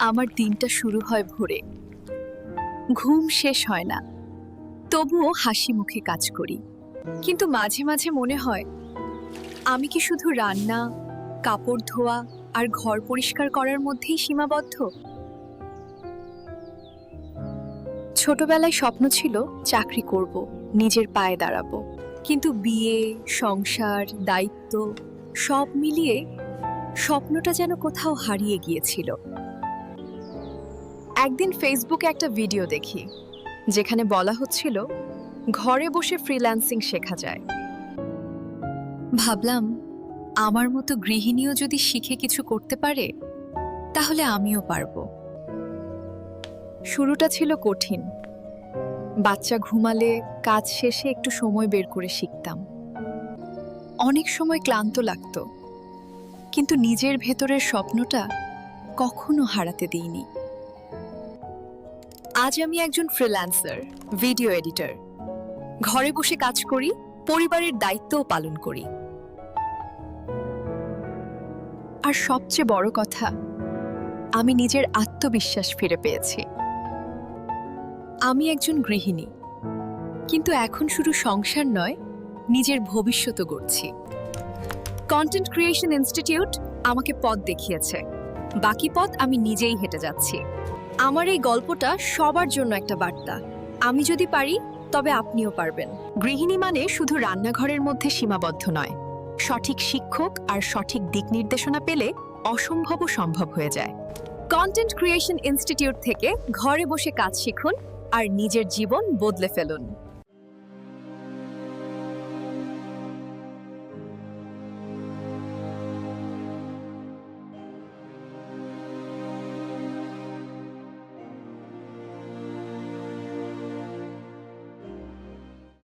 আমার দিনটা শুরু হয় ভোরে। ঘুম শেষ হয় না। তবুও হাসি মুখে কাজ করি। কিন্তু মাঝে মাঝে মনে হয়, আমি কি শুধু রান্না, কাপড় ধোয়া আর ঘর পরিষ্কার করার মধ্যেই সীমাবদ্ধ? ছোটবেলায় স্বপ্ন ছিল চাকরি করব, নিজের পায়ে দাঁড়াবো। কিন্তু বিয়ে, সংসার, দায়িত্ব সব মিলিয়ে স্বপ্নটা যেন কোথাও হারিয়ে গিয়েছিল। একদিন ফেসবুকে একটা ভিডিও দেখি, যেখানে বলা হচ্ছিল, ঘরে বসে ফ্রিল্যান্সিং শেখা যায়। ভাবলাম, আমার মতো গৃহিণীও যদি শিখে কিছু করতে পারে, তাহলে আমিও পারব। শুরুটা ছিল কঠিন। বাচ্চা ঘুমালে কাজ শেষে একটু সময় বের করে শিখতাম। অনেক সময় ক্লান্ত লাগতো, কিন্তু নিজের ভেতরের স্বপ্নটা কখনো হারাতে দিইনি। আজ আমি একজন ফ্রিল্যান্সার ভিডিও এডিটর ঘরে বসে কাজ করি, পরিবারের দায়িত্বও পালন করি। আর সবচেয়ে বড় কথা, আমি নিজের আত্মবিশ্বাস ফিরে পেয়েছি। আমি একজন গৃহিণী, কিন্তু এখন শুধু সংসার নয়, নিজের ভবিষ্যতও গড়ছি। কন্টেন্ট ক্রিয়েশন ইনস্টিটিউট আমাকে পথ দেখিয়েছে। বাকি পথ আমি নিজেই হেঁটে যাচ্ছি। আমার এই গল্পটা সবার জন্য একটা বার্তা। আমি যদি পারি তবে আপনিও পারবেন। গৃহিণী মানে শুধু রান্নাঘরের মধ্যে সীমাবদ্ধ নয়। সঠিক শিক্ষক আর সঠিক দিক নির্দেশনা পেলে অসম্ভবও সম্ভব হয়ে যায়। কন্টেন্ট ক্রিয়েশন ইনস্টিটিউট থেকে ঘরে বসে কাজ শিখুন আর নিজের জীবন বদলে ফেলুন।